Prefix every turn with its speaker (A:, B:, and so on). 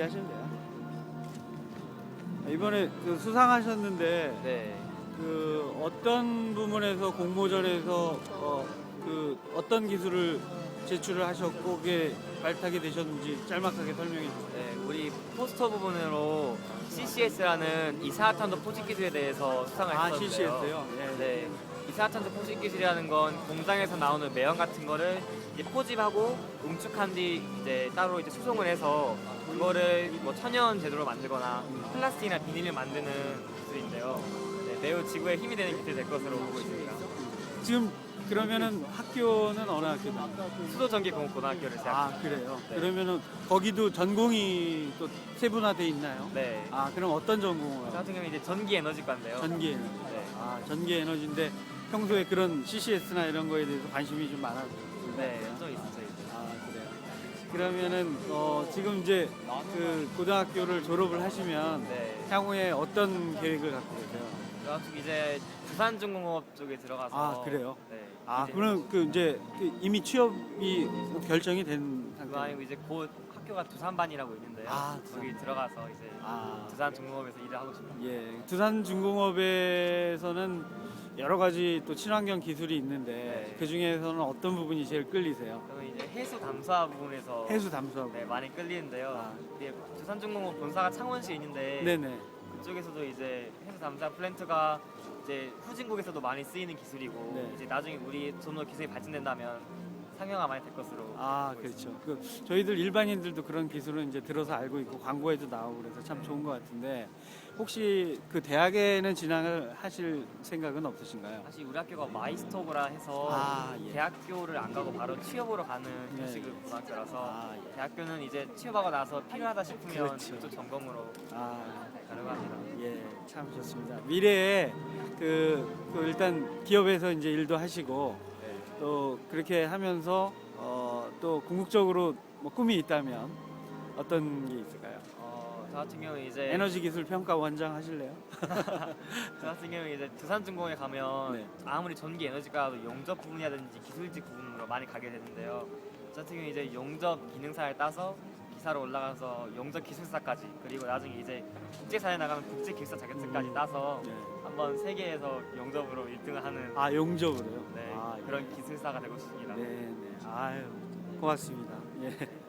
A: 얘기하실래요? 이번에 그 수상하셨는데
B: 네.
A: 그 어떤 부문에서 공모전에서 어, 그 어떤 기술을 제출을 하셨고 그게 발탁이 되셨는지 짤막하게 설명해 주세요.
B: 네, 우리 포스터 부분으로 CCS라는 이산화탄소 포집 기술에 대해서 수상을
A: 아
B: 했었는데요.
A: CCS요? 네.
B: 네, 이산화탄소 포집 기술이라는 건 공장에서 나오는 매연 같은 거를 이제 포집하고 응축한 뒤 이제 따로 이제 수송을 해서 그거를 뭐 천연 제도로 만들거나 플라스틱이나 비닐을 만드는 기술인데요. 네, 매우 지구에 힘이 되는 기술이 될 것으로 보고 있습니다.
A: 지금 그러면은 학교는 어느 학교 다니세요?
B: 수도전기공업고등학교를 재학
A: 아 그래요?
B: 네.
A: 그러면은 거기도 전공이 또 세분화돼 있나요?
B: 네.
A: 아 그럼 어떤
B: 저
A: 전공을?
B: 같은 경우는 이제 전기 에너지과인데요.
A: 전기 에너지.
B: 네.
A: 아 전기 에너지인데 평소에 그런 CCS나 이런 거에 대해서 관심이 좀 많아.
B: 네, 좀 있었어요. 이제.
A: 아 그래요. 그러면은 어, 지금 이제 그 고등학교를 졸업을 하시면
B: 네.
A: 향후에 어떤 계획을 갖고 계세요?
B: 저 같은 경우 이제 부산중공업 쪽에 들어가서
A: 아, 그래요?
B: 네.
A: 아
B: 이제
A: 그럼 그 이제 그 이미 취업이 결정이 된
B: 그거
A: 상태.
B: 아니고 이제 곧 학교가 두산반이라고 있는데요.
A: 아,
B: 거기 들어가서 이제
A: 아
B: 두산중공업에서 일을 하고 싶어요.
A: 예, 두산 중공업에서는 여러 가지 또 친환경 기술이 있는데
B: 네.
A: 그 중에서는 어떤 부분이 제일 끌리세요?
B: 저는 이제 해수 담수화 부분에서
A: 해수 담수하고.
B: 네, 많이 끌리는데요.
A: 아.
B: 이게 두산중공업 본사가 창원시에 있는데
A: 네네.
B: 그쪽에서도 이제 해수 담수화 플랜트가 이제 후진국에서도 많이 쓰이는 기술이고
A: 네.
B: 이제 나중에 우리 좀 더 기술이 발전된다면 상용화 많이 될 것으로
A: 아
B: 보고 있습니다.
A: 그렇죠. 그 저희들 일반인들도 그런 기술은 이제 들어서 알고 있고 광고에도 나오고 그래서 참 좋은 것 같은데 혹시 그 대학에는 진학을 하실 생각은 없으신가요?
B: 사실 우리 학교가 마이스토브라 해서
A: 아, 예.
B: 대학교를 안 가고 바로 취업으로 가는
A: 네.
B: 형식의 고등학교라서
A: 아, 예.
B: 대학교는 이제 취업하고 나서 필요하다 싶으면
A: 그렇죠.
B: 그쪽 전공으로
A: 아,
B: 가능합니다.
A: 예, 참 좋습니다. 미래에 그, 그 일단 기업에서 이제 일도 하시고
B: 네.
A: 또 그렇게 하면서 어, 또 궁극적으로 뭐 꿈이 있다면 어떤 게 있을까요?
B: 어, 저 같은 경우는 이제
A: 에너지 기술 평가 원장 하실래요?
B: 저 같은 경우는 이제 두산중공에 가면
A: 네.
B: 아무리 전기 에너지과도 용접 부분이라든지 기술직 부분으로 많이 가게 되는데요. 저 같은 경우 이제 용접 기능사를 따서 기사로 올라가서 용접 기술사까지 그리고 나중에 이제 국제사에 나가면 국제 기술사 자격증까지
A: 음.
B: 따서
A: 네.
B: 한번 세계에서 용접으로 1등을 하는
A: 아 용접으로요?
B: 네,
A: 아,
B: 그런 기술사가 되고 싶습니다.
A: 네, 네. 아유, 고맙습니다. 예.